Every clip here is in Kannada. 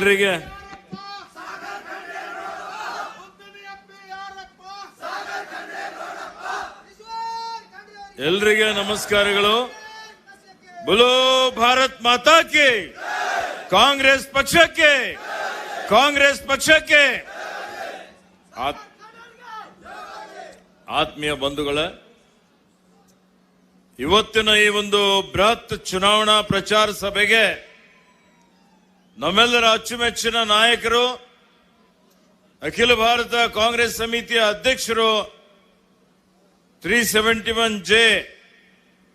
ಎಲ್ರಿಗೆ? ಎಲ್ರಿಗೆ ನಮಸ್ಕಾರಗಳು. ಬುಲೋ ಭಾರತ್ ಮಾತಾ ಕಿ, ಕಾಂಗ್ರೆಸ್ ಪಕ್ಷಕ್ಕೆ ಕಾಂಗ್ರೆಸ್ ಪಕ್ಷಕ್ಕೆ. ಆತ್- ಆತ್ಮೀಯ ಬಂಧುಗಳ, ಇವತ್ತಿನ ಈ ಒಂದು ಬೃಹತ್ ಚುನಾವಣಾ ಪ್ರಚಾರ ಸಭೆಗೆ ನಮ್ಮೆಲ್ಲರ ಅಚ್ಚುಮೆಚ್ಚಿನ ನಾಯಕರು, ಅಖಿಲ ಭಾರತ ಕಾಂಗ್ರೆಸ್ ಸಮಿತಿಯ ಅಧ್ಯಕ್ಷರು, ತ್ರೀ ಸೆವೆಂಟಿ ಒನ್ ಜೆ,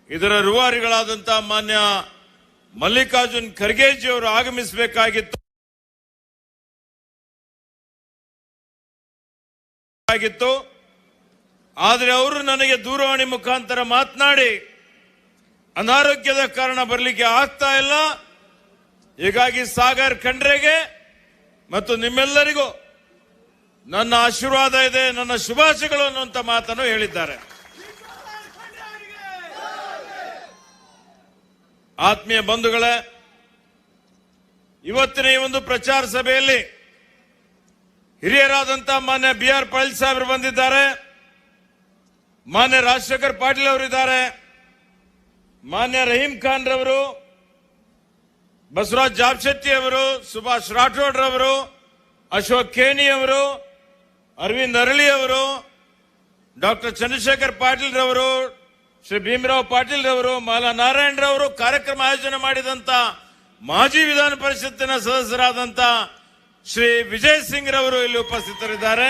ಇದರ ರೂವಾರಿಗಳಾದಂತಹ ಮಾನ್ಯ ಮಲ್ಲಿಕಾರ್ಜುನ್ ಖರ್ಗೆಜಿ ಅವರು ಆಗಮಿಸಬೇಕಾಗಿತ್ತು. ಆಗಿತ್ತು. ಆದರೆ ಅವರು ನನಗೆ ದೂರವಾಣಿ ಮುಖಾಂತರ ಮಾತನಾಡಿ, ಅನಾರೋಗ್ಯದ ಕಾರಣ ಬರಲಿಕ್ಕೆ ಆಗ್ತಾ ಇಲ್ಲ. ಹೀಗಾಗಿ ಸಾಗರ್ ಖಂಡ್ರೆಗೆ ಮತ್ತು ನಿಮ್ಮೆಲ್ಲರಿಗೂ ನನ್ನ ಆಶೀರ್ವಾದ ಇದೆ, ನನ್ನ ಶುಭಾಶಯಗಳು ಅನ್ನುವಂತ ಮಾತನ್ನು ಹೇಳಿದ್ದಾರೆ. ಆತ್ಮೀಯ ಬಂಧುಗಳೇ, ಇವತ್ತಿನ ಈ ಒಂದು ಪ್ರಚಾರ ಸಭೆಯಲ್ಲಿ ಹಿರಿಯರಾದಂತ ಮಾನ್ಯ ಬಿ ಆರ್ ಪಾಟೀಲ್ ಸಾಹೇಬರು ಬಂದಿದ್ದಾರೆ, ಮಾನ್ಯ ರಾಜಶೇಖರ್ ಪಾಟೀಲ್ ಅವರಿದ್ದಾರೆ, ಮಾನ್ಯ ರಹೀಂ ಖಾನ್ ರವರು ಬಸವರಾಜ್ ಜಾಬ್ಶೆಟ್ಟಿ ಅವರು, ಸುಭಾಷ್ ರಾಠೋಡ್ ಅವರು ಅಶೋಕ್ ಖೇಣಿ ಅವರು, ಅರವಿಂದ್ ಅರಳಿ ಅವರು, ಡಾಕ್ಟರ್ ಚಂದ್ರಶೇಖರ್ ಪಾಟೀಲ್ ರವರು, ಶ್ರೀ ಭೀಮರಾವ್ ಪಾಟೀಲ್ ರವರು, ಮಾಲಾ ನಾರಾಯಣ್ ರವರು ಕಾರ್ಯಕ್ರಮ ಆಯೋಜನೆ ಮಾಡಿದಂತ ಮಾಜಿ ವಿಧಾನ ಪರಿಷತ್ತಿನ ಸದಸ್ಯರಾದಂತ ಶ್ರೀ ವಿಜಯ್ ಸಿಂಗ್ ರವರು ಇಲ್ಲಿ ಉಪಸ್ಥಿತರಿದ್ದಾರೆ.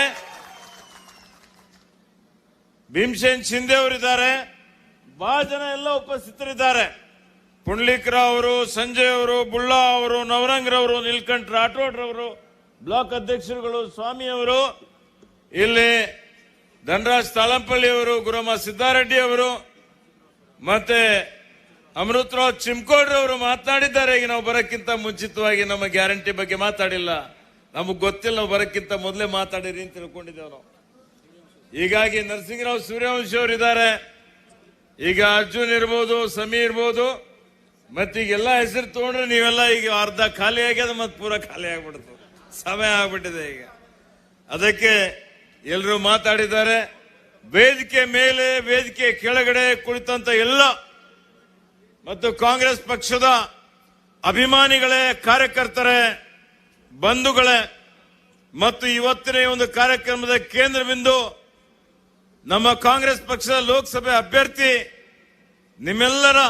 ಭೀಮಸೇನ್ ಶಿಂದೆ ಅವರಿದ್ದಾರೆ. ಬಹಳ ಜನ ಎಲ್ಲ ಉಪಸ್ಥಿತರಿದ್ದಾರೆ. ಪುಂಡ್ಲಿಕ್ ರಾವ್ ಅವರು, ಸಂಜಯ್ ಅವರು ಬುಳ್ಳಾ ಅವರು ನವರಂಗ್ರವರು ರವರು ರಾಠೋಡ್ರವರು ರಾಠೋಡ್ ರವರು, ಬ್ಲಾಕ್ ಅಧ್ಯಕ್ಷರುಗಳು ಸ್ವಾಮಿ ಅವರು, ಇಲ್ಲಿ ಧನರಾಜ್ ತಾಳಂಪಳ್ಳಿ ಅವರು, ಗುರಮ್ಮ ಸಿದ್ದಾರೆಡ್ಡಿ ಅವರು, ಮತ್ತೆ ಅಮೃತರಾವ್ ಚಿಮ್ಕೋಡ್ರವರು ಮಾತನಾಡಿದ್ದಾರೆ. ಈಗ ನಾವು ಬರಕ್ಕಿಂತ ಮುಂಚಿತವಾಗಿ ನಮ್ಮ ಗ್ಯಾರಂಟಿ ಬಗ್ಗೆ ಮಾತಾಡಿಲ್ಲ. ನಮಗ್ ಗೊತ್ತಿಲ್ಲ ನಾವು ಬರಕ್ಕಿಂತ ಮೊದಲೇ ಮಾತಾಡಿರಿ ಅಂತ ತಿಳ್ಕೊಂಡಿದ್ದೇವೆ ನಾವು. ಹೀಗಾಗಿ ನರಸಿಂಹರಾವ್ ಸೂರ್ಯವಂಶಿ ಅವರು ಇದ್ದಾರೆ. ಈಗ ಅರ್ಜುನ್ ಇರ್ಬೋದು ಸಮಿ ಇರ್ಬೋದು ಮತ್ತೀಗೆಲ್ಲ ಹೆಸರು ತಗೊಂಡ್ರೆ ನೀವೆಲ್ಲ ಈಗ ಅರ್ಧ ಖಾಲಿ ಆಗ್ಯದ ಮತ್ತೆ ಪೂರ ಖಾಲಿ ಆಗ್ಬಿಡ್ತು. ಸಮಯ ಆಗ್ಬಿಟ್ಟಿದೆ ಈಗ. ಅದಕ್ಕೆ ಎಲ್ಲರೂ ಮಾತಾಡಿದ್ದಾರೆ. ವೇದಿಕೆ ಮೇಲೆ, ವೇದಿಕೆ ಕೆಳಗಡೆ ಕುಳಿತಂತ ಎಲ್ಲ ಮತ್ತು ಕಾಂಗ್ರೆಸ್ ಪಕ್ಷದ ಅಭಿಮಾನಿಗಳೇ, ಕಾರ್ಯಕರ್ತರೇ, ಬಂಧುಗಳೇ ಮತ್ತು ಇವತ್ತಿನ ಒಂದು ಕಾರ್ಯಕ್ರಮದ ಕೇಂದ್ರ ಬಿಂದು ನಮ್ಮ ಕಾಂಗ್ರೆಸ್ ಪಕ್ಷದ ಲೋಕಸಭೆ ಅಭ್ಯರ್ಥಿ ನಿಮ್ಮೆಲ್ಲರ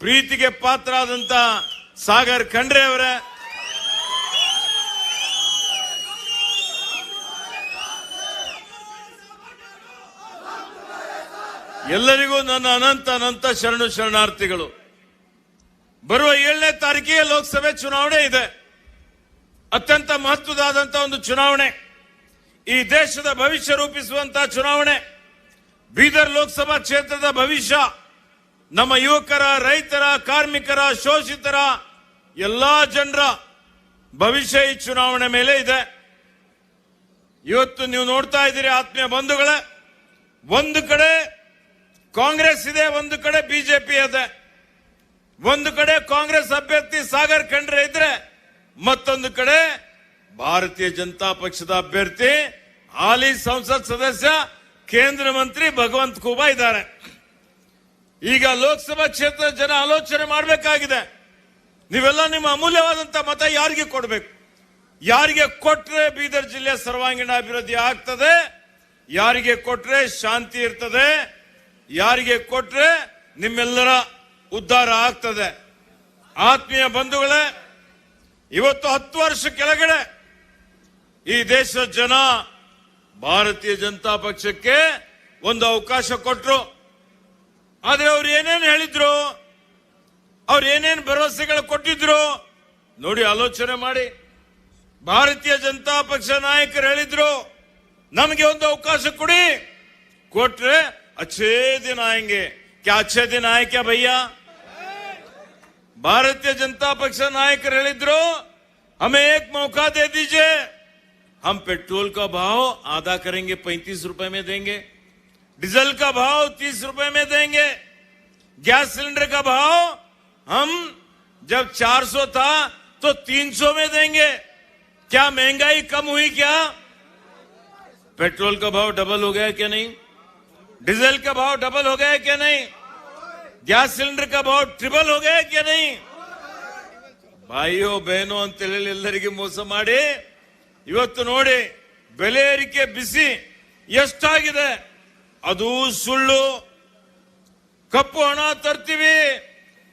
ಪ್ರೀತಿಗೆ ಪಾತ್ರ ಆದಂತ ಸಾಗರ್ ಖಂಡ್ರೆ ಅವರೇ. ಎಲ್ಲರಿಗೂ ನನ್ನ ಅನಂತ ಅನಂತ ಶರಣು ಶರಣಾರ್ಥಿಗಳು. ಬರುವ ಏಳನೇ ತಾರೀಕಿಗೆ ಲೋಕಸಭೆ ಚುನಾವಣೆ ಇದೆ. ಅತ್ಯಂತ ಮಹತ್ವದಾದಂತ ಒಂದು ಚುನಾವಣೆ. ಈ ದೇಶದ ಭವಿಷ್ಯ ರೂಪಿಸುವಂತಹ ಚುನಾವಣೆ. ಬೀದರ್ ಲೋಕಸಭಾ ಕ್ಷೇತ್ರದ ಭವಿಷ್ಯ. ನಮ್ಮ ಯುವಕರ, ರೈತರ, ಕಾರ್ಮಿಕರ, ಶೋಷಿತರ, ಎಲ್ಲಾ ಜನರ ಭವಿಷ್ಯ ಈ ಚುನಾವಣೆ ಮೇಲೆ ಇದೆ. ಇವತ್ತು ನೀವು ನೋಡ್ತಾ ಇದ್ದೀರಿ ಆತ್ಮೀಯ ಬಂಧುಗಳೇ, ಒಂದು ಕಡೆ ಕಾಂಗ್ರೆಸ್ ಇದೆ, ಒಂದು ಕಡೆ ಬಿಜೆಪಿ ಇದೆ. ಒಂದು ಕಡೆ ಕಾಂಗ್ರೆಸ್ ಅಭ್ಯರ್ಥಿ ಸಾಗರ್ ಖಂಡ್ರೆ ಇದ್ರೆ ಮತ್ತೊಂದು ಕಡೆ ಭಾರತೀಯ ಜನತಾ ಪಕ್ಷದ ಅಭ್ಯರ್ಥಿ ಹಾಲಿ ಸಂಸತ್ ಸದಸ್ಯ ಕೇಂದ್ರ ಮಂತ್ರಿ ಭಗವಂತ್ ಖೂಬಾ ಇದ್ದಾರೆ. ಈಗ ಲೋಕಸಭಾ ಕ್ಷೇತ್ರದ ಜನ ಆಲೋಚನೆ ಮಾಡಬೇಕಾಗಿದೆ. ನೀವೆಲ್ಲ ನಿಮ್ಮ ಅಮೂಲ್ಯವಾದಂತ ಮತ ಯಾರಿಗೆ ಕೊಡಬೇಕು? ಯಾರಿಗೆ ಕೊಟ್ರೆ ಬೀದರ್ ಜಿಲ್ಲೆ ಸರ್ವಾಂಗೀಣ ಅಭಿವೃದ್ಧಿ ಆಗ್ತದೆ? ಯಾರಿಗೆ ಕೊಟ್ರೆ ಶಾಂತಿ ಇರ್ತದೆ? ಯಾರಿಗೆ ಕೊಟ್ರೆ ನಿಮ್ಮೆಲ್ಲರ ಉದ್ಧಾರ ಆಗ್ತದೆ? ಆತ್ಮೀಯ ಬಂಧುಗಳೇ, ಇವತ್ತು ಹತ್ತು ವರ್ಷ ಕೆಳಗಡೆ ಈ ದೇಶದ ಜನ ಭಾರತೀಯ ಜನತಾ ಪಕ್ಷಕ್ಕೆ ಒಂದು ಅವಕಾಶ ಕೊಟ್ರು. ಆದ್ರೆ ಅವ್ರು ಏನೇನು ಹೇಳಿದ್ರು ಅವ್ರು ಏನೇನು ಭರವಸೆಗಳು ಕೊಟ್ಟಿದ್ರು ನೋಡಿ ಆಲೋಚನೆ ಮಾಡಿ ಭಾರತೀಯ ಜನತಾ ಪಕ್ಷ ನಾಯಕರು ಹೇಳಿದ್ರು ನಮಗೆ ಒಂದು ಅವಕಾಶ ಕೊಡಿ ಕೊಟ್ರೆ ಅಚ್ಚೇ ದಿನ ಆಯಂಗೆ ಕ್ಯಾ ಅಚ್ಚೇ ದಿನ ಆಯ್ ಕ್ಯಾ ಭಯ್ಯ भारतीय जनता पक्ष नायक ಹೇಳಿದ್ರು हमें एक मौका दे दीजिए हम पेट्रोल का भाव आधा करेंगे पैंतीस रुपए में देंगे डीजल का भाव तीस रुपए में देंगे गैस सिलेंडर का भाव हम जब 400 था तो 300 में देंगे क्या महंगाई कम हुई क्या पेट्रोल का भाव डबल हो गया क्या नहीं डीजल का भाव डबल हो गया क्या नहीं गैस सिलेंडर का भाव ट्रिपल हो गया क्या नहीं ಬಾಯಿಯೋ ಬೇನೋ ಅಂತೇಳಿ ಎಲ್ಲರಿಗೆ ಮೋಸ ಮಾಡಿ ಇವತ್ತು ನೋಡಿ ಬೆಲೆ ಏರಿಕೆ ಬಿಸಿ ಎಷ್ಟಾಗಿದೆ ಅದು ಸುಳ್ಳು. ಕಪ್ಪು ಹಣ ತರ್ತೀವಿ.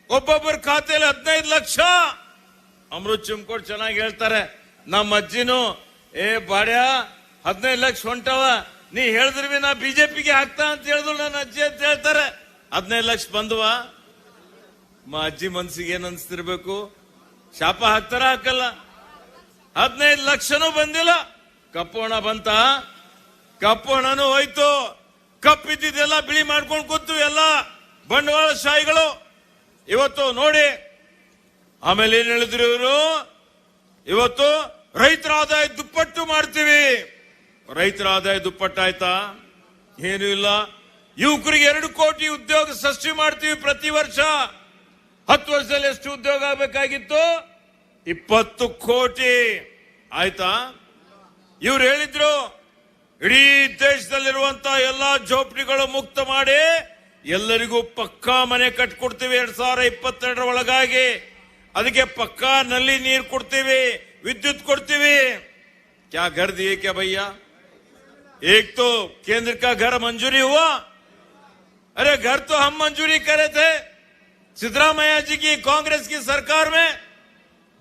ಒಬ್ಬೊಬ್ಬರ ಖಾತೆಯಲ್ಲಿ ಹದಿನೈದು ಲಕ್ಷ. ಅಮೃತ್ ಚಿಮ್ಕೋಡ್ ಚೆನ್ನಾಗಿ ಹೇಳ್ತಾರೆ. ನಮ್ಮ ಅಜ್ಜಿನೂ, ಏ ಬಾಡ್ಯ, ಹದಿನೈದು ಲಕ್ಷ ಹೊಂಟವ. ನೀ ಹೇಳಿದ್ರಿ ನಾ ಬಿಜೆಪಿಗೆ ಹಾಕ್ತಾ ಅಂತ ಹೇಳಿದ್ರು ನನ್ನ ಅಜ್ಜಿ ಅಂತ ಹೇಳ್ತಾರೆ. ಹದಿನೈದು ಲಕ್ಷ ಬಂದವಾ? ಮಾ ಅಜ್ಜಿ ಮನ್ಸಿಗೆ ಏನ್ ಅನ್ಸ್ತಿರ್ಬೇಕು? ಶಾಪ ಹಾಕ್ತಾರ ಹಾಕಲ್ಲ. ಹದಿನೈದು ಲಕ್ಷನೂ ಬಂದಿಲ್ಲ. ಕಪ್ಪು ಹಣ ಬಂತ? ಕಪ್ಪು ಹಣನೂ ಹೋಯ್ತು. ಕಪ್ಪಿದ್ದೆಲ್ಲ ಬಿಳಿ ಮಾಡ್ಕೊಂಡು ಕೂತು ಎಲ್ಲ ಬಂಡವಾಳ ಶಾಹಿಗಳು. ಇವತ್ತು ನೋಡಿ, ಆಮೇಲೆ ಏನ್ ಹೇಳಿದ್ರು ಇವರು? ಇವತ್ತು ರೈತರ ಆದಾಯ ದುಪ್ಪಟ್ಟು ಮಾಡ್ತೀವಿ. ರೈತರ ಆದಾಯ ದುಪ್ಪಟ್ಟಾಯ್ತಾ? ಏನು ಇಲ್ಲ. ಯುವಕರಿಗೆ ಎರಡು ಕೋಟಿ ಉದ್ಯೋಗ ಸೃಷ್ಟಿ ಮಾಡ್ತೀವಿ ಪ್ರತಿ ವರ್ಷ. ಹತ್ತು ವರ್ಷದಲ್ಲಿ ಎಷ್ಟು ಉದ್ಯೋಗ ಆಗಬೇಕಾಗಿತ್ತು? ಇಪ್ಪತ್ತು ಕೋಟಿ. ಆಯ್ತಾ? ಇವ್ರು ಹೇಳಿದ್ರು ಇಡೀ ದೇಶದಲ್ಲಿರುವಂತ ಎಲ್ಲಾ ಜೋಪಡಿಗಳು ಮುಕ್ತ ಮಾಡಿ ಎಲ್ಲರಿಗೂ ಪಕ್ಕಾ ಮನೆ ಕಟ್ಕೊಡ್ತೀವಿ ಎರಡ್ ಸಾವಿರ ಇಪ್ಪತ್ತೆರಡರ ಒಳಗಾಗಿ ಅದಕ್ಕೆ ಪಕ್ಕಾ ನಲ್ಲಿ ನೀರು ಕೊಡ್ತೀವಿ ವಿದ್ಯುತ್ ಕೊಡ್ತೀವಿ ಕ್ಯಾ ಘರ್ ದಿಯೆ ಕ್ಯಾ ಭಯ್ಯ एक तो केंद्र का घर मंजूरी हुआ अरे घर तो हम मंजूरी करे थे सिद्धरामैया जी की कांग्रेस की सरकार में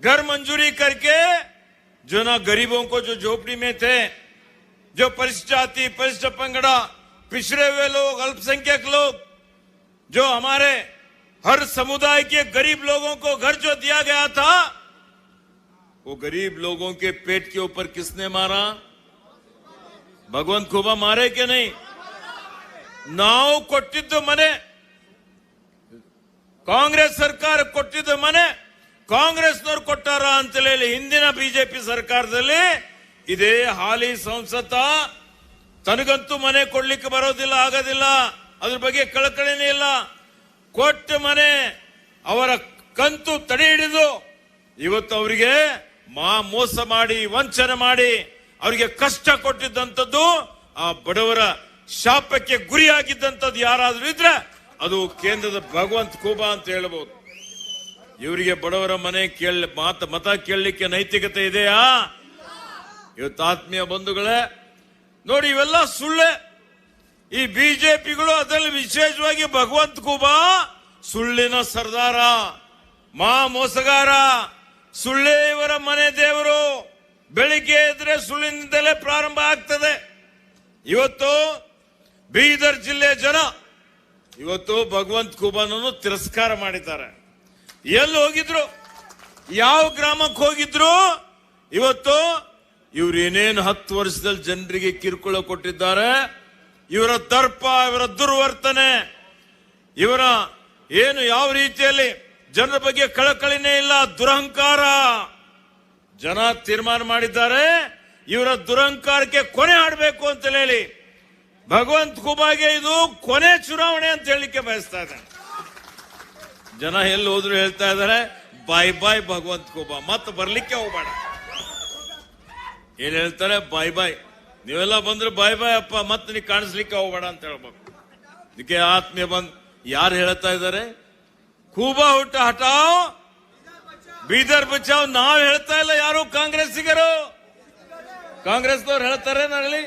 घर मंजूरी करके जो ना गरीबों को जो झोपड़ी में थे जो परिशिष्ट जाति परिशिष्ट पंगड़ा पिछड़े हुए लोग अल्पसंख्यक लोग जो हमारे हर समुदाय के गरीब लोगों को घर जो दिया गया था वो गरीब लोगों के पेट के ऊपर किसने मारा ಭಗವಂತ ಖೂಬಾ ಮಾರೇ ಕೆ ನೈ ನಾವು ಕೊಟ್ಟಿದ್ದು ಮನೆ ಕಾಂಗ್ರೆಸ್ ಸರ್ಕಾರ ಕೊಟ್ಟಿದ್ದು ಮನೆ ಕಾಂಗ್ರೆಸ್ನವ್ರು ಕೊಟ್ಟಾರ ಅಂತ ಹೇಳಿ ಹಿಂದಿನ ಬಿಜೆಪಿ ಸರ್ಕಾರದಲ್ಲಿ ಇದೇ ಹಾಲಿ ಸಂಸತ್ತ ತನಗಂತೂ ಮನೆ ಕೊಡ್ಲಿಕ್ಕೆ ಬರೋದಿಲ್ಲ, ಆಗೋದಿಲ್ಲ. ಅದ್ರ ಬಗ್ಗೆ ಕಳಕಳಿನೇ ಇಲ್ಲ. ಕೊಟ್ಟ ಮನೆ ಅವರ ಕಂತು ತಡೆ ಹಿಡಿದು ಇವತ್ತು ಅವರಿಗೆ ಮಾ ಮೋಸ ಮಾಡಿ, ವಂಚನೆ ಮಾಡಿ ಅವರಿಗೆ ಕಷ್ಟ ಕೊಟ್ಟಿದ್ದಂಥದ್ದು ಆ ಬಡವರ ಶಾಪಕ್ಕೆ ಗುರಿಯಾಗಿದ್ದಂಥದ್ದು ಯಾರಾದ್ರೂ ಇದ್ರೆ ಅದು ಕೇಂದ್ರದ ಭಗವಂತ ಕೂಬಾ ಅಂತ ಹೇಳಬಹುದು ಇವರಿಗೆ ಬಡವರ ಮನೆ ಕೇಳ ಮಾತ ಮತ ಕೇಳಲಿಕ್ಕೆ ನೈತಿಕತೆ ಇದೆಯಾ? ಇವತ್ತು ಆತ್ಮೀಯ ಬಂಧುಗಳೇ, ನೋಡಿ ಇವೆಲ್ಲ ಸುಳ್ಳೆ. ಈ ಬಿಜೆಪಿಗಳು ಅದರಲ್ಲಿ ವಿಶೇಷವಾಗಿ ಭಗವಂತ ಕುಬಾ ಸುಳ್ಳಿನ ಸರ್ದಾರ, ಮಾ ಮೋಸಗಾರ ಸುಳ್ಳೇ ಇವರ ಮನೆ ದೇವರು. ಬೆಳಿಗ್ಗೆ ಇದ್ರೆ ಸುಳ್ಳಿನಿಂದಲೇ ಪ್ರಾರಂಭ ಆಗ್ತದೆ. ಇವತ್ತು ಬೀದರ್ ಜಿಲ್ಲೆ ಜನ ಇವತ್ತು ಭಗವಂತ ಕುಬಾನನ್ನು ತಿರಸ್ಕಾರ ಮಾಡಿದ್ದಾರೆ. ಎಲ್ಲಿ ಹೋಗಿದ್ರು? ಯಾವ ಗ್ರಾಮಕ್ಕೆ ಹೋಗಿದ್ರು? ಇವತ್ತು ಇವ್ರು ಏನೇನು ಹತ್ತು ವರ್ಷದಲ್ಲಿ ಜನರಿಗೆ ಕಿರುಕುಳ ಕೊಟ್ಟಿದ್ದಾರೆ, ಇವರ ದರ್ಪ, ಇವರ ದುರ್ವರ್ತನೆ, ಇವರ ಏನು ಯಾವ ರೀತಿಯಲ್ಲಿ ಜನರ ಬಗ್ಗೆ ಕಳಕಳಿನೇ ಇಲ್ಲ, ದುರಹಂಕಾರ. ಜನ ತೀರ್ಮಾನ ಮಾಡಿದ್ದಾರೆ, ಇವರ ದುರಹಂಕಾರಕ್ಕೆ ಕೊನೆ ಆಡಬೇಕು ಅಂತ ಹೇಳಿ. ಭಗವಂತ ಕುಬಾಗೆ ಇದು ಕೊನೆ ಚುನಾವಣೆ ಅಂತ ಹೇಳಲಿಕ್ಕೆ ಬಯಸ್ತಾ ಇದ್ದಾರೆ ಜನ ಎಲ್ಲಿ ಹೋದ್ರು ಹೇಳ್ತಾ ಇದ್ದಾರೆ, ಬಾಯ್ ಬಾಯ್ ಭಗವಂತ ಕುಬಾ ಮತ್ತೆ ಬರ್ಲಿಕ್ಕೆ ಹೋಗ್ಬೇಡ. ಏನ್ ಹೇಳ್ತಾರೆ? ಬಾಯ್ ಬಾಯ್. ನೀವೆಲ್ಲ ಬಂದ್ರೆ ಬಾಯ್ ಬಾಯ್ ಅಪ್ಪ, ಮತ್ತೆ ನೀ ಕಾಣಿಸ್ಲಿಕ್ಕೆ ಹೋಗ್ಬೇಡ ಅಂತ ಹೇಳ್ಬೇಕು. ಇದಕ್ಕೆ ಆತ್ಮೀಯ ಬಂದ್, ಯಾರು ಹೇಳ್ತಾ ಇದ್ದಾರೆ? ಕೂಬಾ ಹುಟ್ಟ ಹಟಾವ್ ಬೀದರ್ ಬಚಾವ್, ನಾವ್ ಹೇಳ್ತಾ ಇಲ್ಲ ಯಾರು ಕಾಂಗ್ರೆಸ್ಸಿಗರು. ಕಾಂಗ್ರೆಸ್ನವ್ರು ಹೇಳ್ತಾರೆ ಹೇಳಿ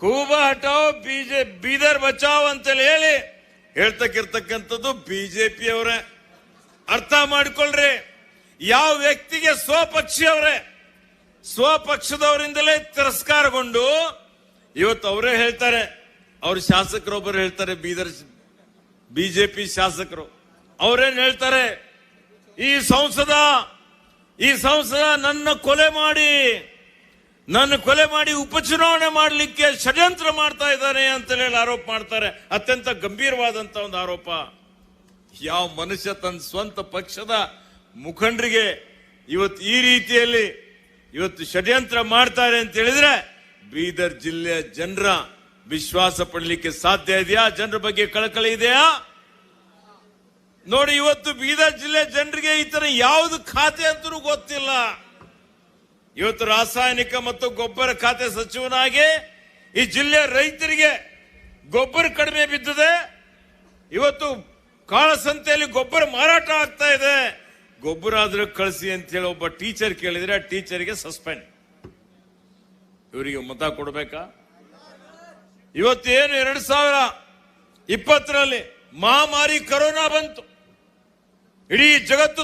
ಕೂಬಾ ಹಟಾವ್ ಬಿಜೆ, ಬೀದರ್ ಬಚಾವ್ ಅಂತೇಳಿ ಹೇಳಿ. ಹೇಳ್ತಕ್ಕಿರ್ತಕ್ಕಂಥದ್ದು ಬಿಜೆಪಿ ಅವರೇ ಅರ್ಥ ಮಾಡ್ಕೊಳ್ರಿ. ಯಾವ ವ್ಯಕ್ತಿಗೆ ಸ್ವಪಕ್ಷಿಯವರೇ ಸ್ವಪಕ್ಷದವರಿಂದಲೇ ತಿರಸ್ಕಾರಗೊಂಡು ಇವತ್ತು ಅವರೇ ಹೇಳ್ತಾರೆ, ಅವ್ರ ಶಾಸಕರೊಬ್ಬರು ಹೇಳ್ತಾರೆ, ಬೀದರ್ ಬಿಜೆಪಿ ಶಾಸಕರು. ಅವರೇನ್ ಹೇಳ್ತಾರೆ, ಈ ಸಂಸದ ಈ ಸಂಸದ ನನ್ನ ಕೊಲೆ ಮಾಡಿ, ನನ್ನ ಕೊಲೆ ಮಾಡಿ ಉಪಚುನಾವಣೆ ಮಾಡಲಿಕ್ಕೆ ಷಡ್ಯಂತ್ರ ಮಾಡ್ತಾ ಇದ್ದಾನೆ ಅಂತ ಹೇಳಿ ಆರೋಪ ಮಾಡ್ತಾರೆ. ಅತ್ಯಂತ ಗಂಭೀರವಾದಂತ ಒಂದು ಆರೋಪ. ಯಾವ ಮನುಷ್ಯ ತನ್ನ ಸ್ವಂತ ಪಕ್ಷದ ಮುಖಂಡರಿಗೆ ಇವತ್ತು ಈ ರೀತಿಯಲ್ಲಿ ಇವತ್ತು ಷಡ್ಯಂತ್ರ ಮಾಡ್ತಾರೆ ಅಂತ ಹೇಳಿದ್ರೆ ಬೀದರ್ ಜಿಲ್ಲೆಯ ಜನರ ವಿಶ್ವಾಸ ಪಡಲಿಕ್ಕೆ ಸಾಧ್ಯ ಇದೆಯಾ? ಜನರ ಬಗ್ಗೆ ಕಳಕಳಿ ಇದೆಯಾ? ನೋಡಿ, ಇವತ್ತು ಬೀದರ್ ಜಿಲ್ಲೆ ಜನರಿಗೆ ಈ ತರ ಯಾವ್ದು ಖಾತೆ ಅಂತೂ ಗೊತ್ತಿಲ್ಲ. ಇವತ್ತು ರಾಸಾಯನಿಕ ಮತ್ತು ಗೊಬ್ಬರ ಖಾತೆ ಸಚಿವನಾಗಿ ಈ ಜಿಲ್ಲೆಯ ರೈತರಿಗೆ ಗೊಬ್ಬರ ಕಡಿಮೆ ಬಿದ್ದಿದೆ. ಇವತ್ತು ಕಾಳಸಂತೆಯಲ್ಲಿ ಗೊಬ್ಬರ ಮಾರಾಟ ಆಗ್ತಾ ಇದೆ. ಗೊಬ್ಬರ ಆದ್ರೂ ಕಳಿಸಿ ಅಂತ ಹೇಳಿ ಒಬ್ಬ ಟೀಚರ್ ಕೇಳಿದ್ರೆ ಆ ಟೀಚರ್ಗೆ ಸಸ್ಪೆಂಡ್. ಇವರಿಗೆ ಮತ ಕೊಡ್ಬೇಕಾ? ಇವತ್ತೇನು ಎರಡು ಸಾವಿರ ಇಪ್ಪತ್ತರಲ್ಲಿ ಮಹಾಮಾರಿ ಕರೋನಾ ಬಂತು. ಇಡೀ ಜಗತ್ತು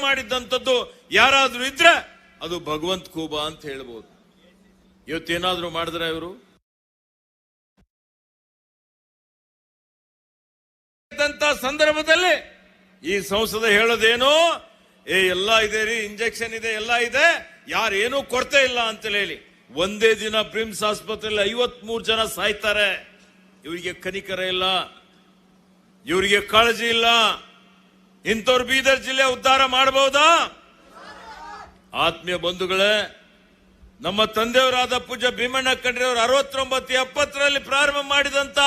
ಮಾಡಿದ್ದಂಥದ್ದು ಯಾರಾದ್ರೂ ಇದ್ರೆ ಅದು ಭಗವಂತ ಕೂಬ ಅಂತ ಹೇಳ್ಬೋದು. ಇವತ್ತೇನಾದ್ರೂ ಮಾಡಿದ್ರೆ ಇವರು? ಇದ್ದಂತ ಸಂದರ್ಭದಲ್ಲಿ ಈ ಸಂಸದ ಹೇಳೋದೇನು, ಏ, ಎಲ್ಲ ಇದೆ ರೀ, ಇಂಜೆಕ್ಷನ್ ಇದೆ, ಎಲ್ಲ ಇದೆ, ಯಾರೇನು ಕೊರತೆ ಇಲ್ಲ ಅಂತ ಹೇಳಿ. ಒಂದೇ ದಿನ ಪ್ರಿಮ್ಸ್ ಆಸ್ಪತ್ರೆಯಲ್ಲಿ ಐವತ್ ಮೂರು ಜನ ಸಾಯ್ತಾರೆ. ಇವರಿಗೆ ಕನಿಕರ ಇಲ್ಲ, ಇವರಿಗೆ ಕಾಳಜಿ ಇಲ್ಲ. ಇಂಥವ್ರು ಬೀದರ್ ಜಿಲ್ಲೆ ಉದ್ಧಾರ ಮಾಡಬಹುದಾ? ಆತ್ಮೀಯ ಬಂಧುಗಳೇ, ನಮ್ಮ ತಂದೆಯವರಾದ ಪೂಜ್ಯ ಭೀಮಣ್ಣ ಕಂಡ್ರಿ ಅವರು ಅರವತ್ತೊಂಬತ್ತು ಎಪ್ಪತ್ತರಲ್ಲಿ ಪ್ರಾರಂಭ ಮಾಡಿದಂತ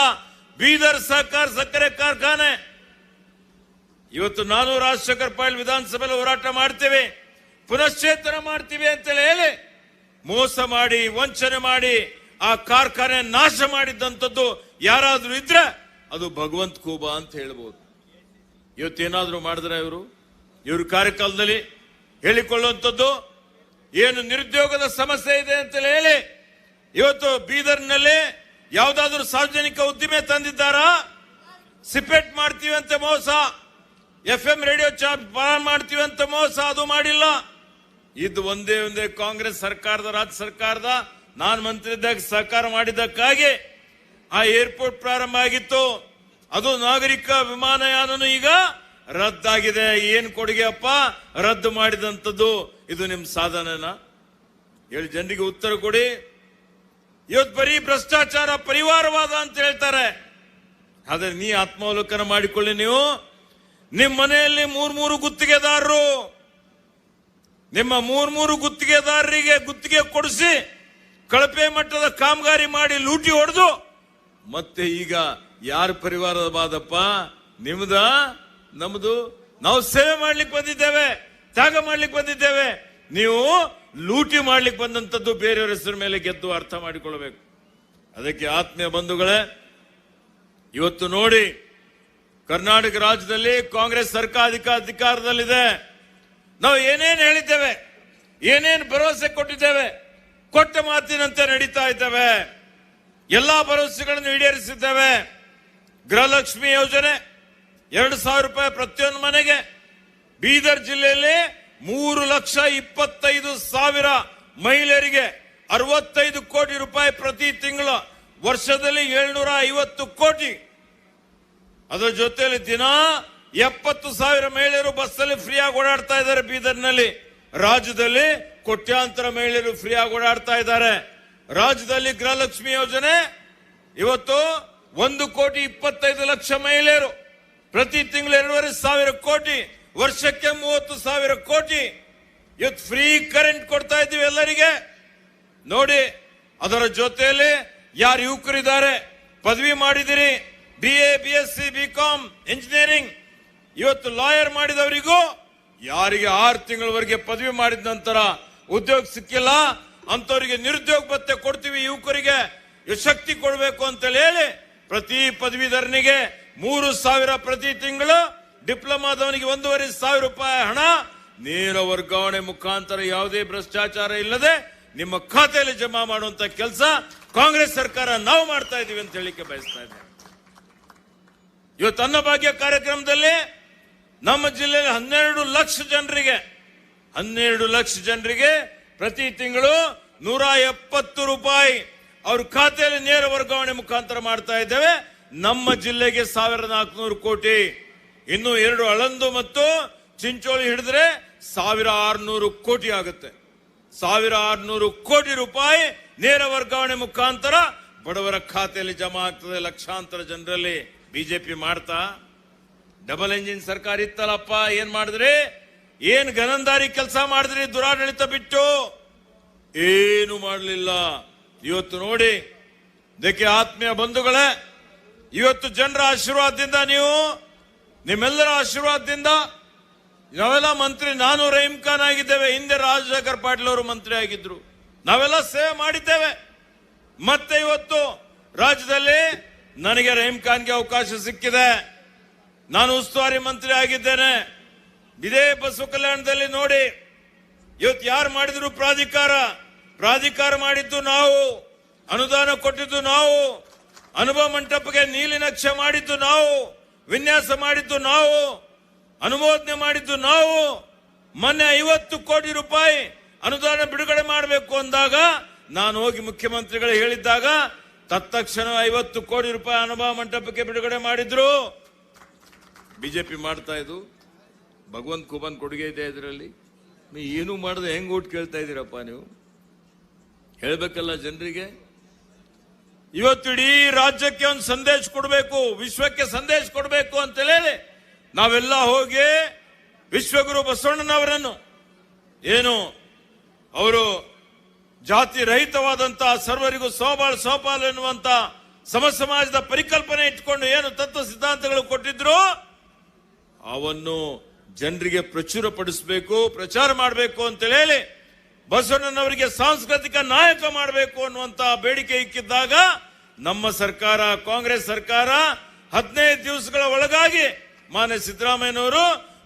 ಬೀದರ್ ಸಹಕಾರ ಸಕ್ಕರೆ ಕಾರ್ಖಾನೆ. ಇವತ್ತು ನಾನು ರಾಜಶೇಖರ್ ಪಾಟೀಲ್ ವಿಧಾನಸಭೆಯಲ್ಲಿ ಹೋರಾಟ ಮಾಡ್ತೇವೆ. ಪುನಶ್ಚೇತನ ಮಾಡ್ತೀವಿ ಅಂತ ಹೇಳಿ ಮೋಸ ಮಾಡಿ, ವಂಚನೆ ಮಾಡಿ, ಆ ಕಾರ್ಖಾನೆ ನಾಶ ಮಾಡಿದ್ದಂಥದ್ದು ಯಾರಾದ್ರೂ ಇದ್ರೆ ಅದು ಭಗವಂತ ಕೋಬ ಅಂತ ಹೇಳ್ಬೋದು. ಇವತ್ತೇನಾದ್ರೂ ಮಾಡಿದ್ರೆ ಇವರು? ಇವ್ರ ಕಾರ್ಯಕಾಲದಲ್ಲಿ ಹೇಳಿಕೊಳ್ಳುವಂಥದ್ದು ಏನು ನಿರುದ್ಯೋಗದ ಸಮಸ್ಯೆ ಇದೆ ಅಂತ ಹೇಳಿ. ಇವತ್ತು ಬೀದರ್ನಲ್ಲಿ ಯಾವ್ದಾದ್ರು ಸಾರ್ವಜನಿಕ ಉದ್ದಿಮೆ ತಂದಿದ್ದಾರಾ? ಸಿಪೆಟ್ ಮಾಡ್ತೀವಿ ಅಂತ ಮೋಸ. ಎಫ್ ಎಂ ರೇಡಿಯೋ ಚಾರ್ಜ್ ಮಾಡ್ತೀವಿ ಅಂತ ಮೋಸ, ಅದು ಮಾಡಿಲ್ಲ. ಇದು ಒಂದೇ ಒಂದೇ ಕಾಂಗ್ರೆಸ್ ಸರ್ಕಾರದ, ರಾಜ್ಯ ಸರ್ಕಾರದ, ನಾನ್ ಮಂತ್ರಿ ಇದ್ದಾಗ ಸಹಕಾರ ಮಾಡಿದ್ದಕ್ಕಾಗಿ ಆ ಏರ್ಪೋರ್ಟ್ ಪ್ರಾರಂಭ ಆಗಿತ್ತು. ಅದು ನಾಗರಿಕ ವಿಮಾನಯಾನನು ಈಗ ರದ್ದಾಗಿದೆ. ಏನ್ ಕೊಡುಗೆ ಅಪ್ಪ? ರದ್ದು ಮಾಡಿದಂಥದ್ದು. ಇದು ನಿಮ್ ಸಾಧನೆನಾ? ಹೇಳಿ, ಜನರಿಗೆ ಉತ್ತರ ಕೊಡಿ. ಇವತ್ತು ಬರೀ ಭ್ರಷ್ಟಾಚಾರ ಪರಿವಾರವಾದ ಅಂತ ಹೇಳ್ತಾರೆ. ಆದರೆ ನೀ ಆತ್ಮಾವಲೋಕನ ಮಾಡಿಕೊಳ್ಳಿ ನೀವು. ನಿಮ್ಮ ಮನೆಯಲ್ಲಿ ಮೂರ್ ಮೂರು ಗುತ್ತಿಗೆದಾರರು. ನಿಮ್ಮ ಮೂರ್ ಮೂರು ಗುತ್ತಿಗೆದಾರರಿಗೆ ಗುತ್ತಿಗೆ ಕೊಡಿಸಿ ಕಳಪೆ ಮಟ್ಟದ ಕಾಮಗಾರಿ ಮಾಡಿ ಲೂಟಿ ಹೊಡೆದು ಮತ್ತೆ ಈಗ ಯಾರ ಪರಿವಾರದ ಬಾದಪ್ಪ ನಿಮ್ದ? ನಮ್ದು? ನಾವು ಸೇವೆ ಮಾಡ್ಲಿಕ್ಕೆ ಬಂದಿದ್ದೇವೆ, ತ್ಯಾಗ ಮಾಡ್ಲಿಕ್ಕೆ ಬಂದಿದ್ದೇವೆ. ನೀವು ಲೂಟಿ ಮಾಡ್ಲಿಕ್ಕೆ ಬಂದಂತದ್ದು ಬೇರೆಯವರ ಹೆಸರು ಮೇಲೆ ಗೆದ್ದು ಅರ್ಥ ಮಾಡಿಕೊಳ್ಬೇಕು ಅದಕ್ಕೆ ಆತ್ಮೀಯ ಬಂಧುಗಳೇ, ಇವತ್ತು ನೋಡಿ ಕರ್ನಾಟಕ ರಾಜ್ಯದಲ್ಲಿ ಕಾಂಗ್ರೆಸ್ ಸರ್ಕಾರ ಅಧಿಕ ಅಧಿಕಾರದಲ್ಲಿದೆ. ನಾವು ಏನೇನು ಹೇಳಿದ್ದೇವೆ, ಏನೇನು ಭರವಸೆ ಕೊಟ್ಟಿದ್ದೇವೆ, ಕೊಟ್ಟ ಮಾತಿನಂತೆ ನಡೀತಾ ಇದ್ದೇವೆ. ಎಲ್ಲಾ ಭರವಸೆಗಳನ್ನು ಈಡೇರಿಸಿದ್ದೇವೆ. ಗೃಹಲಕ್ಷ್ಮಿ ಯೋಜನೆ, ಎರಡು ಸಾವಿರ ರೂಪಾಯಿ ಪ್ರತಿಯೊಂದು ಮನೆಗೆ ಬೀದರ್ ಜಿಲ್ಲೆಯಲ್ಲಿ ಮೂರು ಲಕ್ಷ ಇಪ್ಪತ್ತೈದು ಸಾವಿರ ಮಹಿಳೆಯರಿಗೆ ಅರವತ್ತೈದು ಕೋಟಿ ರೂಪಾಯಿ ಪ್ರತಿ ತಿಂಗಳು, ವರ್ಷದಲ್ಲಿ ಏಳ್ನೂರ ಐವತ್ತು ಕೋಟಿ. ಅದರ ಜೊತೆಯಲ್ಲಿ ದಿನ ಎಪ್ಪತ್ತು ಸಾವಿರ ಮಹಿಳೆಯರು ಬಸ್ಸಲ್ಲಿ ಫ್ರೀಯಾಗಿ ಓಡಾಡ್ತಾ ಇದ್ದಾರೆ ಬೀದರ್ನಲ್ಲಿ. ರಾಜ್ಯದಲ್ಲಿ ಕೋಟ್ಯಾಂತರ ಮಹಿಳೆಯರು ಫ್ರೀಯಾಗಿ ಓಡಾಡ್ತಾ ಇದ್ದಾರೆ. ರಾಜ್ಯದಲ್ಲಿ ಗೃಹಲಕ್ಷ್ಮಿ ಯೋಜನೆ, ಇವತ್ತು ಒಂದು ಕೋಟಿ ಇಪ್ಪತ್ತೈದು ಲಕ್ಷ ಮಹಿಳೆಯರು ಪ್ರತಿ ತಿಂಗಳು ಎರಡೂವರೆ ಸಾವಿರ ಕೋಟಿ. ವರ್ಷಕ್ಕೆ ಮೂವತ್ತು ಸಾವಿರ ಕೋಟಿ ಇವತ್ತು ಫ್ರೀ ಕರೆಂಟ್ ಕೊಡ್ತಾ ಇದ್ದೀವಿ ಎಲ್ಲರಿಗೆ. ನೋಡಿ, ಅದರ ಜೊತೆಯಲ್ಲಿ ಯಾರು ಯುವಕರಿದ್ದಾರೆ, ಪದವಿ ಮಾಡಿದಿರಿ B A B S C B com engineering ಇವತ್ತು ಲಾಯರ್ ಮಾಡಿದವರಿಗೂ ಯಾರಿಗೆ ಆರು ತಿಂಗಳವರೆಗೆ ಪದವಿ ಮಾಡಿದ ನಂತರ ಉದ್ಯೋಗ ಸಿಕ್ಕಿಲ್ಲ ಅಂತವರಿಗೆ ನಿರುದ್ಯೋಗ ಭತ್ತೆ ಕೊಡ್ತೀವಿ ಯುವಕರಿಗೆ. ಶಕ್ತಿ ಕೊಡಬೇಕು ಅಂತೇಳಿ ಹೇಳಿ ಪ್ರತಿ ಪದವೀಧರನಿಗೆ ಮೂರು ಸಾವಿರ ಪ್ರತಿ ತಿಂಗಳು ಡಿಪ್ಲೊಮಾದವನಿಗೆ ಒಂದೂವರೆ ಸಾವಿರ ರೂಪಾಯಿ ಹಣ, ನೇರ ವರ್ಗಾವಣೆ ಮುಖಾಂತರ ಯಾವುದೇ ಭ್ರಷ್ಟಾಚಾರ ಇಲ್ಲದೆ ನಿಮ್ಮ ಖಾತೆಯಲ್ಲಿ ಜಮಾ ಮಾಡುವಂತ ಕೆಲಸ ಕಾಂಗ್ರೆಸ್ ಸರ್ಕಾರ ನಾವು ಮಾಡ್ತಾ ಇದ್ದೀವಿ ಅಂತ ಹೇಳಿಕೆ ಬಯಸ್ತಾ ಇದ್ದೇವೆ ಇವತ್ತು ಅನ್ನಭಾಗ್ಯ ಕಾರ್ಯಕ್ರಮದಲ್ಲಿ ನಮ್ಮ ಜಿಲ್ಲೆಯಲ್ಲಿ ಹನ್ನೆರಡು ಲಕ್ಷ ಜನರಿಗೆ, ಹನ್ನೆರಡು ಲಕ್ಷ ಜನರಿಗೆ ಪ್ರತಿ ತಿಂಗಳು ನೂರ ಎಪ್ಪತ್ತು ರೂಪಾಯಿ ಅವ್ರ ಖಾತೆಯಲ್ಲಿ ನೇರ ವರ್ಗಾವಣೆ ಮುಖಾಂತರ ಮಾಡ್ತಾ ಇದ್ದೇವೆ. ನಮ್ಮ ಜಿಲ್ಲೆಗೆ ಸಾವಿರದ ನಾಲ್ಕುನೂರು ಕೋಟಿ ಇನ್ನು ಎರಡು ಅಳಂದು ಮತ್ತು ಚಿಂಚೋಳಿ ಹಿಡಿದ್ರೆ ಸಾವಿರ ಆರುನೂರು ಕೋಟಿ ಆಗುತ್ತೆ. ಸಾವಿರ ಆರುನೂರು ಕೋಟಿ ರೂಪಾಯಿ ನೇರ ವರ್ಗಾವಣೆ ಮುಖಾಂತರ ಬಡವರ ಖಾತೆಯಲ್ಲಿ ಜಮಾ ಆಗ್ತದೆ ಲಕ್ಷಾಂತರ ಜನರಲ್ಲಿ. ಬಿಜೆಪಿ ಮಾಡ್ತಾ? ಡಬಲ್ ಎಂಜಿನ್ ಸರ್ಕಾರ ಇತ್ತಲ್ಲಪ್ಪ, ಏನ್ ಮಾಡಿದ್ರಿ? ಏನ್ ಗನಂದಾರಿ ಕೆಲಸ ಮಾಡಿದ್ರಿ ದುರಾಡಳಿತ ಬಿಟ್ಟು? ಏನು ಮಾಡಲಿಲ್ಲ. ಇವತ್ತು ನೋಡಿ, ಇದಕ್ಕೆ ಆತ್ಮೀಯ ಬಂಧುಗಳೇ, ಇವತ್ತು ಜನರ ಆಶೀರ್ವಾದದಿಂದ ನೀವು ನಿಮ್ಮೆಲ್ಲರ ಆಶೀರ್ವಾದದಿಂದ ನಾವೆಲ್ಲ ಮಂತ್ರಿ, ನಾನು ರಹೀಂ ಖಾನ್ ಆಗಿದ್ದೇವೆ, ಹಿಂದೆ ರಾಜಶೇಖರ್ ಪಾಟೀಲ್ ಅವರು ಮಂತ್ರಿ ಆಗಿದ್ರು. ನಾವೆಲ್ಲ ಸೇವೆ ಮಾಡಿದ್ದೇವೆ. ಮತ್ತೆ ಇವತ್ತು ರಾಜ್ಯದಲ್ಲಿ ನನಗೆ ರಹೀಂ ಖಾನ್ಗೆ ಅವಕಾಶ ಸಿಕ್ಕಿದೆ. ನಾನು ಉಸ್ತುವಾರಿ ಮಂತ್ರಿ ಆಗಿದ್ದೇನೆ. ಇದೇ ಬಸವ ಕಲ್ಯಾಣದಲ್ಲಿ ನೋಡಿ, ಇವತ್ತು ಯಾರು ಮಾಡಿದ್ರು ಪ್ರಾಧಿಕಾರ? ಪ್ರಾಧಿಕಾರ ಮಾಡಿದ್ದು ನಾವು. ಅನುದಾನ ಕೊಟ್ಟಿದ್ದು ನಾವು. ಅನುಭವ ಮಂಟಪಕ್ಕೆ ನೀಲಿ ನಕ್ಷೆ ಮಾಡಿದ್ದು ನಾವು. ವಿನ್ಯಾಸ ಮಾಡಿದ್ದು ನಾವು, ಅನುಮೋದನೆ ಮಾಡಿದ್ದು ನಾವು, ಮೊನ್ನೆ ಐವತ್ತು ಕೋಟಿ ರೂಪಾಯಿ ಅನುದಾನ ಬಿಡುಗಡೆ ಮಾಡಬೇಕು ಅಂದಾಗ, ನಾನು ಹೋಗಿ ಮುಖ್ಯಮಂತ್ರಿಗಳು ಹೇಳಿದ್ದಾಗ ತತ್ಕ್ಷಣ ಐವತ್ತು ಕೋಟಿ ರೂಪಾಯಿ ಅನುಭವ ಮಂಟಪಕ್ಕೆ ಬಿಡುಗಡೆ ಮಾಡಿದ್ರು. ಬಿಜೆಪಿ ಮಾಡ್ತಾ ಇದ್ದು, ಭಗವಂತ ಕುಬನ್ ಕೊಡುಗೆ ಇದೆ ಇದರಲ್ಲಿ. ನೀ ಏನು ಮಾಡದೆ ಹೆಂಗ್ ಊಟ ಕೇಳ್ತಾ ಇದ್ದೀರಪ್ಪ ನೀವು? ಹೇಳಬೇಕಲ್ಲ ಜನರಿಗೆ. ಇವತ್ತು ಇಡೀ ರಾಜ್ಯಕ್ಕೆ ಒಂದು ಸಂದೇಶ ಕೊಡಬೇಕು, ವಿಶ್ವಕ್ಕೆ ಸಂದೇಶ ಕೊಡಬೇಕು ಅಂತ ಹೇಳಿ ನಾವೆಲ್ಲ ಹೋಗಿ ವಿಶ್ವಗುರು ಬಸವಣ್ಣನವರನ್ನು, ಏನು ಅವರು ಜಾತಿ ರಹಿತವಾದಂತಹ ಸರ್ವರಿಗೂ ಸೋಬಾಳ್ ಸೋಪಾಲ್ ಎನ್ನುವಂತ ಸಮ ಸಮಾಜದ ಪರಿಕಲ್ಪನೆ ಇಟ್ಕೊಂಡು ಏನು ತತ್ವ ಸಿದ್ಧಾಂತಗಳು ಕೊಟ್ಟಿದ್ರು, ಅವನ್ನು ಜನರಿಗೆ ಪ್ರಚುರಪಡಿಸಬೇಕು, ಪ್ರಚಾರ ಮಾಡಬೇಕು ಅಂತ ಹೇಳಿ ಬಸವಣ್ಣನವರಿಗೆ ಸಾಂಸ್ಕೃತಿಕ ನಾಯಕ ಮಾಡಬೇಕು ಅನ್ನುವಂತ ಬೇಡಿಕೆ ಇಕ್ಕಿದ್ದಾಗ ನಮ್ಮ ಸರ್ಕಾರ, ಕಾಂಗ್ರೆಸ್ ಸರ್ಕಾರ ಹದಿನೈದು ದಿವಸಗಳ ಒಳಗಾಗಿ ಮಾನ್ಯ ಸಿದ್ದರಾಮಯ್ಯನವರು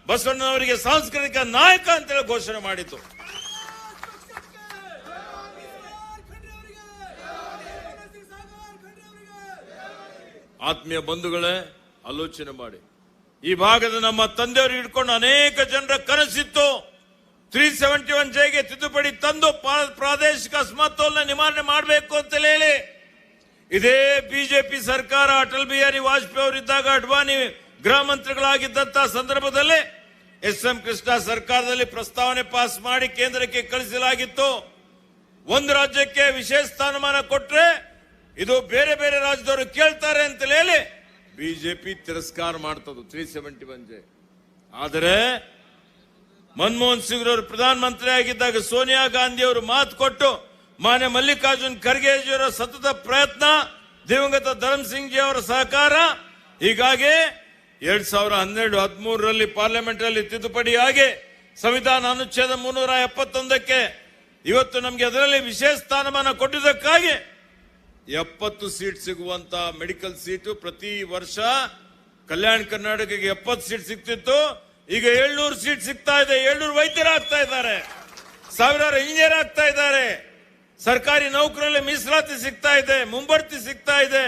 ಬಸವಣ್ಣನವರಿಗೆ ಸಾಂಸ್ಕೃತಿಕ ನಾಯಕ ಅಂತೇಳಿ ಘೋಷಣೆ ಮಾಡಿತು. ಆತ್ಮೀಯ ಬಂಧುಗಳೇ, ಆಲೋಚನೆ ಮಾಡಿ. ಈ ಭಾಗದ ನಮ್ಮ ತಂದೆಯವರು ಹಿಡ್ಕೊಂಡು ಅನೇಕ ಜನರ ಕನಸಿತ್ತು. ತ್ರೀ ಸೆವೆಂಟಿ ಒನ್ ಜೆಗೆ ತಿದ್ದುಪಡಿ ತಂದು ಪ್ರಾದೇಶಿಕ ಅಸಮತೋಲನ ನಿವಾರಣೆ ಮಾಡಬೇಕು ಅಂತ ಹೇಳಿ, ಇದೇ ಬಿಜೆಪಿ ಸರ್ಕಾರ, ಅಟಲ್ ಬಿಹಾರಿ ವಾಜಪೇಯಿ ಅವರಿದ್ದಾಗ ಅಡ್ವಾಣಿ ಗೃಹ ಮಂತ್ರಿಗಳಾಗಿದ್ದಂಥ ಸಂದರ್ಭದಲ್ಲಿ ಎಸ್ ಎಂ ಕೃಷ್ಣ ಸರ್ಕಾರದಲ್ಲಿ ಪ್ರಸ್ತಾವನೆ ಪಾಸ್ ಮಾಡಿ ಕೇಂದ್ರಕ್ಕೆ ಕಳಿಸಲಾಗಿತ್ತು. ಒಂದು ರಾಜ್ಯಕ್ಕೆ ವಿಶೇಷ ಸ್ಥಾನಮಾನ ಕೊಟ್ಟರೆ ಇದು ಬೇರೆ ಬೇರೆ ರಾಜ್ಯದವರು ಕೇಳ್ತಾರೆ ಅಂತ ಹೇಳಿ ಬಿಜೆಪಿ ತಿರಸ್ಕಾರ ಮಾಡ್ತದ್ದು ತ್ರೀ ಸೆವೆಂಟಿ ಒನ್ ಜೆ. ಆದರೆ ಮನಮೋಹನ್ ಸಿಂಗ್ ಅವರು ಪ್ರಧಾನಮಂತ್ರಿ ಆಗಿದ್ದಾಗ ಸೋನಿಯಾ ಗಾಂಧಿ ಅವರು ಮಾತು ಕೊಟ್ಟು, ಮಾನ್ಯ ಮಲ್ಲಿಕಾರ್ಜುನ್ ಖರ್ಗೆಜಿಯವರ ಸತತ ಪ್ರಯತ್ನ, ದಿವಂಗತ ಧರಮ್ ಸಿಂಗ್ ಜಿ ಅವರ ಸಹಕಾರ, ಹೀಗಾಗಿ ಎರಡ್ ಸಾವಿರ ಹನ್ನೆರಡು ಹದಿಮೂರರಲ್ಲಿ ಪಾರ್ಲಿಮೆಂಟ್ ಅಲ್ಲಿ ತಿದ್ದುಪಡಿಯಾಗಿ ಸಂವಿಧಾನ ಅನುಚ್ಛೇದ ಮುನ್ನೂರ ಎಪ್ಪತ್ತೊಂದಕ್ಕೆ ಇವತ್ತು ನಮಗೆ ಅದರಲ್ಲಿ ವಿಶೇಷ ಸ್ಥಾನಮಾನ ಕೊಟ್ಟಿದ್ದಕ್ಕಾಗಿ ಎಪ್ಪತ್ತು ಸೀಟ್ ಸಿಗುವಂತ ಮೆಡಿಕಲ್ ಸೀಟು ಪ್ರತಿ ವರ್ಷ ಕಲ್ಯಾಣ ಕರ್ನಾಟಕಕ್ಕೆ ಎಪ್ಪತ್ತು ಸೀಟ್ ಸಿಗ್ತಿತ್ತು. ಈಗ ಏಳ್ನೂರು ಸೀಟ್ ಸಿಗ್ತಾ ಇದೆ, ಏಳ್ನೂರು ವೈದ್ಯರಾಗ್ತಾ ಇದ್ದಾರೆ, ಸಾವಿರಾರು ಇಂಜಿನಿಯರ್ ಆಗ್ತಾ ಇದ್ದಾರೆ, ಸರ್ಕಾರಿ ನೌಕರಲ್ಲಿ ಮೀಸಲಾತಿ ಸಿಗ್ತಾ ಇದೆ, ಮುಂಬಡ್ತಿ ಸಿಗ್ತಾ ಇದೆ,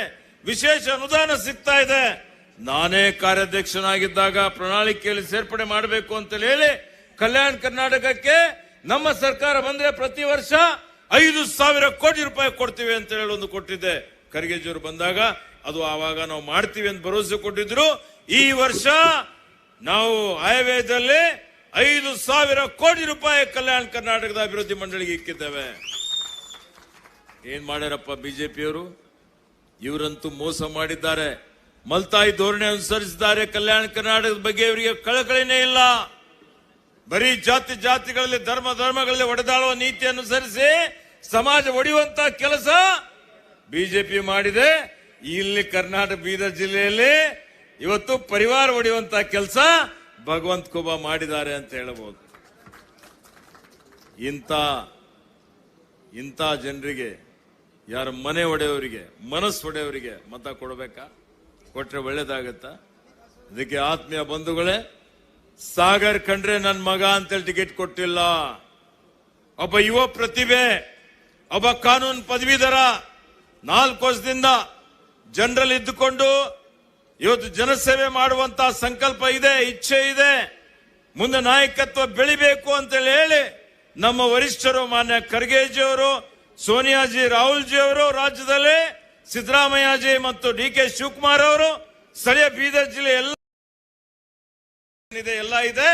ವಿಶೇಷ ಅನುದಾನ ಸಿಗ್ತಾ ಇದೆ. ನಾನೇ ಕಾರ್ಯಾಧ್ಯಕ್ಷನಾಗಿದ್ದಾಗ ಪ್ರಣಾಳಿಕೆಯಲ್ಲಿ ಸೇರ್ಪಡೆ ಮಾಡಬೇಕು ಅಂತ ಹೇಳಿ ಕಲ್ಯಾಣ ಕರ್ನಾಟಕಕ್ಕೆ ನಮ್ಮ ಸರ್ಕಾರ ಬಂದ್ರೆ ಪ್ರತಿ ವರ್ಷ ಐದು ಸಾವಿರ ಕೋಟಿ ರೂಪಾಯಿ ಕೊಡ್ತೀವಿ ಅಂತ ಹೇಳಿ ಒಂದು ಕೊಟ್ಟಿದ್ದೆ. ಖರ್ಗೆಜಿಯವರು ಬಂದಾಗ, ಅದು ಆವಾಗ ನಾವು ಮಾಡ್ತೀವಿ ಅಂತ ಭರವಸೆ ಕೊಟ್ಟಿದ್ರು. ಈ ವರ್ಷ ನಾವು ಆಯವ್ಯಯದಲ್ಲಿ ಐದು ಸಾವಿರ ಕೋಟಿ ರೂಪಾಯಿ ಕಲ್ಯಾಣ ಕರ್ನಾಟಕದ ಅಭಿವೃದ್ಧಿ ಮಂಡಳಿಗೆ ಇಕ್ಕಿದ್ದೇವೆ. ಏನ್ ಮಾಡ್ಯಾರಪ್ಪ ಬಿಜೆಪಿಯವರು? ಇವರಂತೂ ಮೋಸ ಮಾಡಿದ್ದಾರೆ. ಮಲ್ತಾಯಿ ಧೋರಣೆ ಅನುಸರಿಸಿದ್ದಾರೆ. ಕಲ್ಯಾಣ ಕರ್ನಾಟಕದ ಬಗ್ಗೆ ಇವರಿಗೆ ಕಳಕಳಿನೇ ಇಲ್ಲ. ಬರೀ ಜಾತಿ ಜಾತಿಗಳಲ್ಲಿ, ಧರ್ಮ ಧರ್ಮಗಳಲ್ಲಿ ಒಡೆದಾಳುವ ನೀತಿ ಅನುಸರಿಸಿ ಸಮಾಜ ಒಡೆಯುವಂತ ಕೆಲಸ ಬಿಜೆಪಿ ಮಾಡಿದೆ. ಇಲ್ಲಿ ಕರ್ನಾಟಕ ಬೀದರ್ ಜಿಲ್ಲೆಯಲ್ಲಿ ಇವತ್ತು ಪರಿವಾರ ಒಡೆಯುವಂತ ಕೆಲಸ ಭಗವಂತ ಕುಬಾ ಮಾಡಿದ್ದಾರೆ ಅಂತ ಹೇಳಬಹುದು. ಇಂಥ ಇಂಥ ಜನರಿಗೆ, ಯಾರ ಮನೆ ಒಡೆಯವರಿಗೆ ಮನಸ್ಸು ಒಡೆಯವರಿಗೆ ಮತ ಕೊಡಬೇಕಾ? ಕೊಟ್ರೆ ಒಳ್ಳೇದಾಗತ್ತಾ? ಅದಕ್ಕೆ ಆತ್ಮೀಯ ಬಂಧುಗಳೇ, ಸಾಗರ್ ಕಂಡ್ರೆ ನನ್ನ ಮಗ ಅಂತೇಳಿ ಟಿಕೆಟ್ ಕೊಟ್ಟಿಲ್ಲ. ಒಬ್ಬ ಯುವ ಪ್ರತಿಭೆ, ಒಬ್ಬ ಕಾನೂನು ಪದವೀಧರ, ನಾಲ್ಕು ವರ್ಷದಿಂದ ಜನರಲ್ಲಿ ಇದ್ದುಕೊಂಡು ಇವತ್ತು ಜನಸೇವೆ ಮಾಡುವಂತ ಸಂಕಲ್ಪ ಇದೆ, ಇಚ್ಛೆ ಇದೆ. ಮುಂದೆ ನಾಯಕತ್ವ ಬೆಳಿಬೇಕು ಅಂತೇಳಿ ಹೇಳಿ ನಮ್ಮ ವರಿಷ್ಠರು ಮಾನ್ಯ ಖರ್ಗೆಜಿಯವರು ಸೋನಿಯಾಜಿ ರಾಹುಲ್ಜಿ ಅವರು ರಾಜ್ಯದಲ್ಲಿ ಸಿದ್ದರಾಮಯ್ಯಜಿ ಮತ್ತು ಡಿ ಕೆ ಶಿವಕುಮಾರ್ ಅವರು, ಸ್ಥಳೀಯ ಬೀದರ್ ಜಿಲ್ಲೆ ಎಲ್ಲ ಇದೆ ಎಲ್ಲ ಇದೆ.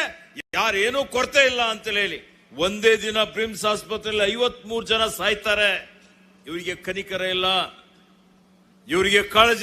ಯಾರೇನು ಕೊರತೆ ಇಲ್ಲ ಅಂತ ಹೇಳಿ. ಒಂದೇ ದಿನ ಪ್ರಿಮ್ಸ್ ಆಸ್ಪತ್ರೆಯಲ್ಲಿ ಐವತ್ ಜನ ಸಾಯ್ತಾರೆ. ಇವರಿಗೆ ಕನಿಕರ ಇಲ್ಲ. ಇವರಿಗೆ ಕಾಳಜಿ